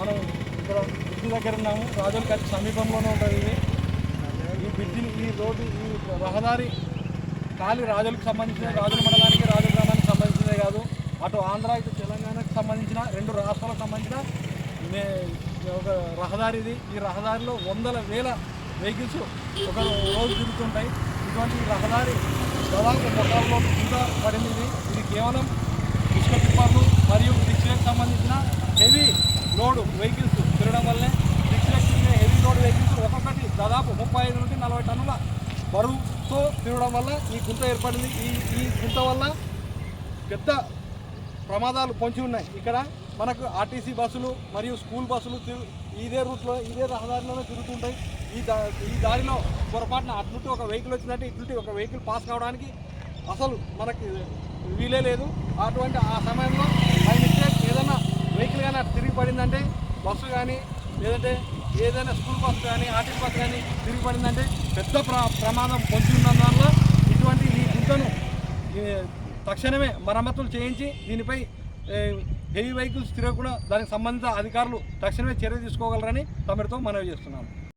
మనం ఇక్కడ బిద్ది దగ్గర ఉన్నాము. రాజుల గారి సమీపంలోనే ఉంటుంది ఇది. ఈ బ్రిడ్జిని ఈ రోడ్డు ఈ రహదారి ఖాళీ రాజులకు సంబంధించిన రాజుల మండలానికి రాజుల గ్రామానికి సంబంధించినదే కాదు. అటు ఆంధ్ర ఇటు తెలంగాణకు సంబంధించిన రెండు రాష్ట్రాలకు సంబంధించిన ఒక రహదారి ఇది. ఈ రహదారిలో వందల వేల వెహికల్స్ ఒక రోజు తిరుగుతుంటాయి. ఇటువంటి రహదారి దాదాపు మొత్తంలో కింద పడింది ఇది కేవలం ఇసుక టిప్పర్లు మరియు డిక్స్లకు సంబంధించిన లోడ్ వెహికల్స్ తిరగడం వల్లే డిక్స్లకు తిరిగే హెవీ లోడ్ వెహికల్స్ ఒక్కొక్కటి దాదాపు ముప్పై ఐదు నుండి నలభై టన్నుల బరువుతో తిరగడం వల్ల ఈ గుంత ఏర్పడింది. ఈ ఈ గుంత వల్ల పెద్ద ప్రమాదాలు పొంచి ఉన్నాయి. ఇక్కడ మనకు ఆర్టీసీ బస్సులు మరియు స్కూల్ బస్సులు తిరు- ఇదే రూట్లో ఇదే రహదారిలోనే తిరుగుతుంటాయి. ఈ దా ఈ దారిలో పొరపాటున అట్నుంటి ఒక వెహికల్ వచ్చిందంటే ఇటు ఒక వెహికల్ పాస్ కావడానికి అసలు మనకి వీలే లేదు. అటువంటి ఆ సమయం బై మిస్టేక్ ఏదైనా వెహికల్ కానీ అటు తిరిగి పడిందంటే బస్సు కానీ లేదంటే ఏదైనా స్కూల్ బస్సు కానీ ఆఫీస్ బస్సు కానీ తిరిగి పడిందంటే పెద్ద ప్ర ప్రమాదం పొంచి ఉన్నందువల్ల ఇటువంటి ఈ గుంతను తక్షణమే మరమ్మతులు చేయించి దీనిపై హెవీ వెహికల్స్ తిరగకుండా దానికి సంబంధిత అధికారులు తక్షణమే చర్య తీసుకోగలరని తమరితో మనవి చేస్తున్నాను.